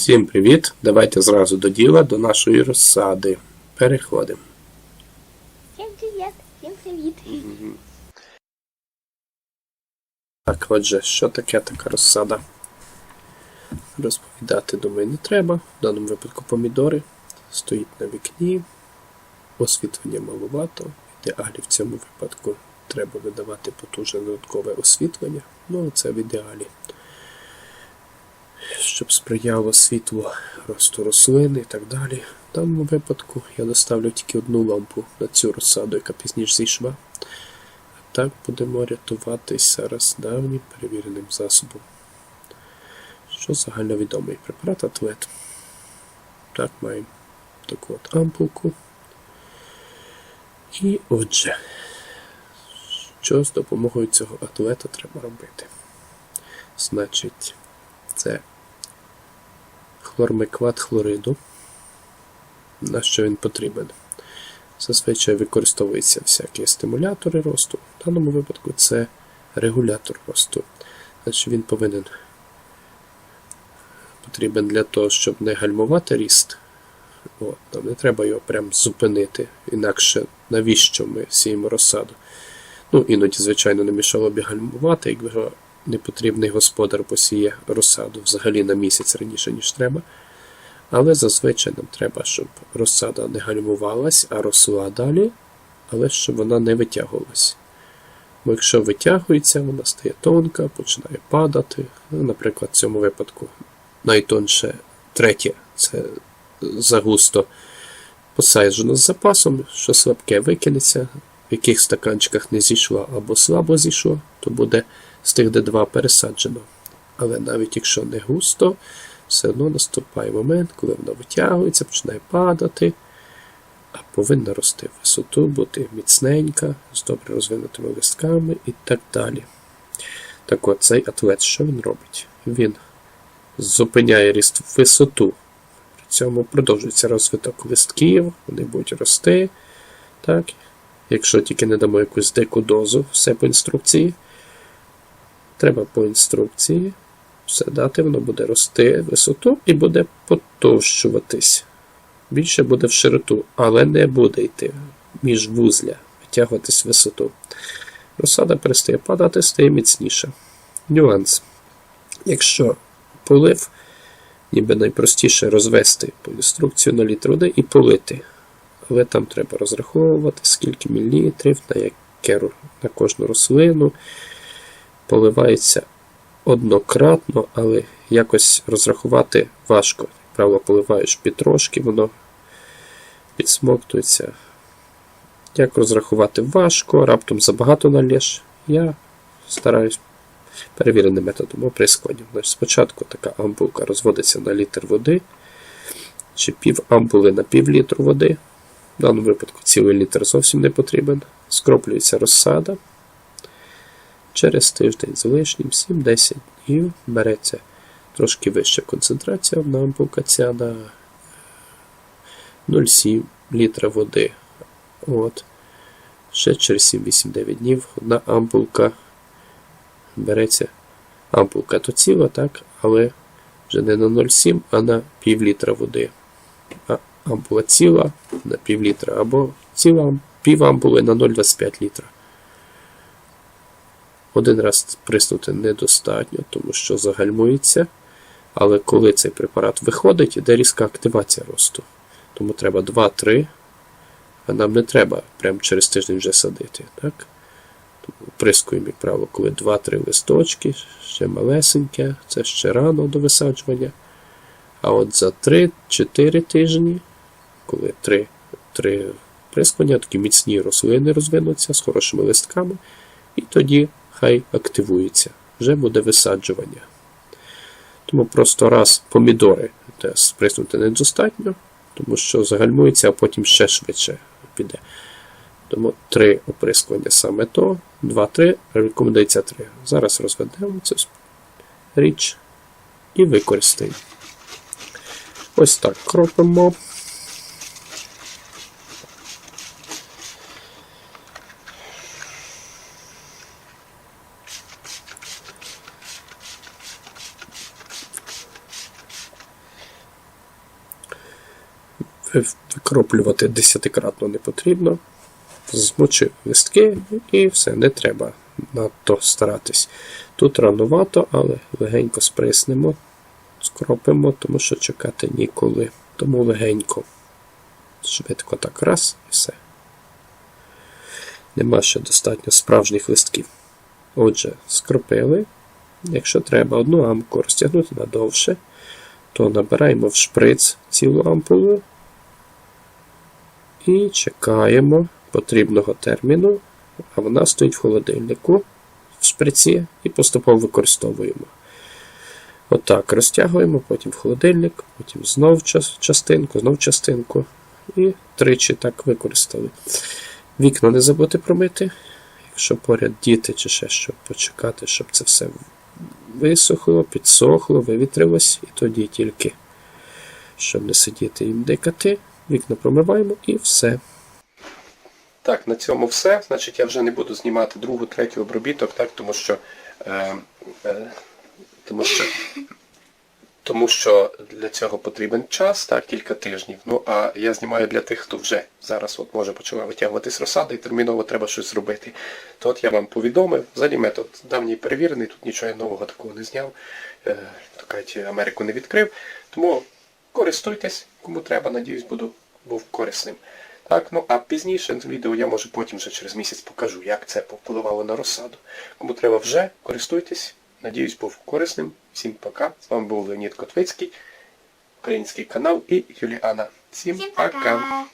Всім привіт! Давайте зразу до діла, до нашої розсади. Переходимо. Всім привіт! Всім привіт! Так, отже, що таке така розсада? Розповідати, думаю, не треба. В даному випадку помідори. Стоїть на вікні. Освітлення маловато. Ідеалі в цьому випадку треба видавати потужне додаткове освітлення. Ну, це в ідеалі. Щоб сприяло світло росту рослин і так далі. В даному випадку я доставлю тільки одну лампу на цю розсаду, яка пізніше зійшла. Так будемо рятуватись зараз давнім перевіреним засобом. Що загальновідомий препарат атлет. Так, маємо таку от ампулку. І отже, що з допомогою цього атлета треба робити? Значить, це хлормикват хлориду. На що він потрібен? Зазвичай використовуються всякі стимулятори росту. В даному випадку це регулятор росту. Значить він повинен потрібен для того, щоб не гальмувати ріст. От, нам не треба його прям зупинити, інакше навіщо ми сіємо розсаду. Ну, іноді, звичайно, не мішало б гальмувати, якби непотрібний господар посіє розсаду взагалі на місяць раніше, ніж треба. Але зазвичай нам треба, щоб розсада не гальмувалась, а росла далі, але щоб вона не витягувалась. Бо якщо витягується, вона стає тонка, починає падати. Ну, наприклад, в цьому випадку найтонше третє це загусто посаджено з запасом, що слабке викинеться, в яких стаканчиках не зійшло або слабо зійшло, то буде з тих, де два пересаджено. Але навіть якщо не густо, все одно наступає момент, коли воно витягується, починає падати, а повинна рости в висоту, бути міцненька, з добре розвинутими листками і так далі. Так от цей атлет, що він робить? Він зупиняє ріст в висоту, при цьому продовжується розвиток листків, вони будуть рости. Так? Якщо тільки не дамо якусь дику дозу, все по інструкції. Треба по інструкції все дати, воно буде рости висоту і буде потовщуватись. Більше буде в широту, але не буде йти між вузля, витягуватись висоту. Розсада перестає падати, стає міцніша. Нюанс. Якщо полив, ніби найпростіше розвести по інструкцію на літр води і полити. Але там треба розраховувати, скільки мілілітрів, на яке на кожну рослину. Поливається однократно, але якось розрахувати важко. Правило, поливаєш підтрошки, воно підсмоктується. Як розрахувати важко, раптом забагато налєш. Я стараюсь перевіреним методом оприскування. Спочатку така ампулка розводиться на літр води, чи пів ампули на пів літру води. В даному випадку цілий літр зовсім не потрібен. Скроплюється розсада. Через тиждень з лишнім 7-10 днів береться трошки вища концентрація на ампулка ця на 0,7 літра води. От. Ще через 7-8-9 днів одна ампулка береться. Ампулка то ціла, так, але вже не на 0,7, а на пів літра води. А ампула ціла на пів літра, або ціла пів ампули на 0,25 літра. Один раз приснути недостатньо, тому що загальмується. Але коли цей препарат виходить, йде різка активація росту. Тому треба 2-3, а нам не треба прямо через тиждень вже садити. Так? Прискуємо, як правило, коли 2-3 листочки, ще малесеньке, це ще рано до висаджування. А от за 3-4 тижні, коли 3, 3 прискування, такі міцні рослини розвинуться з хорошими листками, і тоді хай активується, вже буде висаджування. Тому просто раз помідори сприснути недостатньо, тому що загальмується, а потім ще швидше піде. Тому три оприскування саме то, 2-3, рекомендується 3. Зараз розведемо цю річ і використаємо. Ось так кропимо. Викроплювати десятикратно не потрібно. Змочив листки і все, не треба надто старатись. Тут ранувато, але легенько сприснемо, скропимо, тому що чекати ніколи. Тому легенько. Швидко так раз і все. Нема ще достатньо справжніх листків. Отже, скропили. Якщо треба одну амку розтягнути надовше, то набираємо в шприц цілу ампулу і чекаємо потрібного терміну, а вона стоїть в холодильнику в шприці і поступово використовуємо. Отак розтягуємо, потім в холодильник, потім знов частинку, знов частинку. І тричі так використали. Вікна не забути промити. Якщо поряд діти чи ще що, почекати, щоб це все висохло, підсохло, вивітрилось, і тоді тільки, щоб не сидіти їм дикати, вікна промиваємо і все. Так, на цьому все. Значить, я вже не буду знімати другу, третю обробіток, так, тому що. Е, е, тому що тому що для цього потрібен час, так, кілька тижнів. Ну а я знімаю для тих, хто вже зараз от може почала витягуватись розсада і терміново треба щось зробити. То от я вам повідомив, взагалі метод давній перевірений, тут нічого я нового такого не зняв. Е, кажуть, Америку не відкрив. Тому користуйтесь, кому треба, надіюсь, буду був корисним. Так, ну а пізніше відео я може потім вже через місяць покажу, як це повпливало на розсаду. Кому треба вже, користуйтесь. Надіюсь, був корисним. Всім пока. З вами був Леонід Котвицький, український канал і Юліана. Всім Всім пока. пока.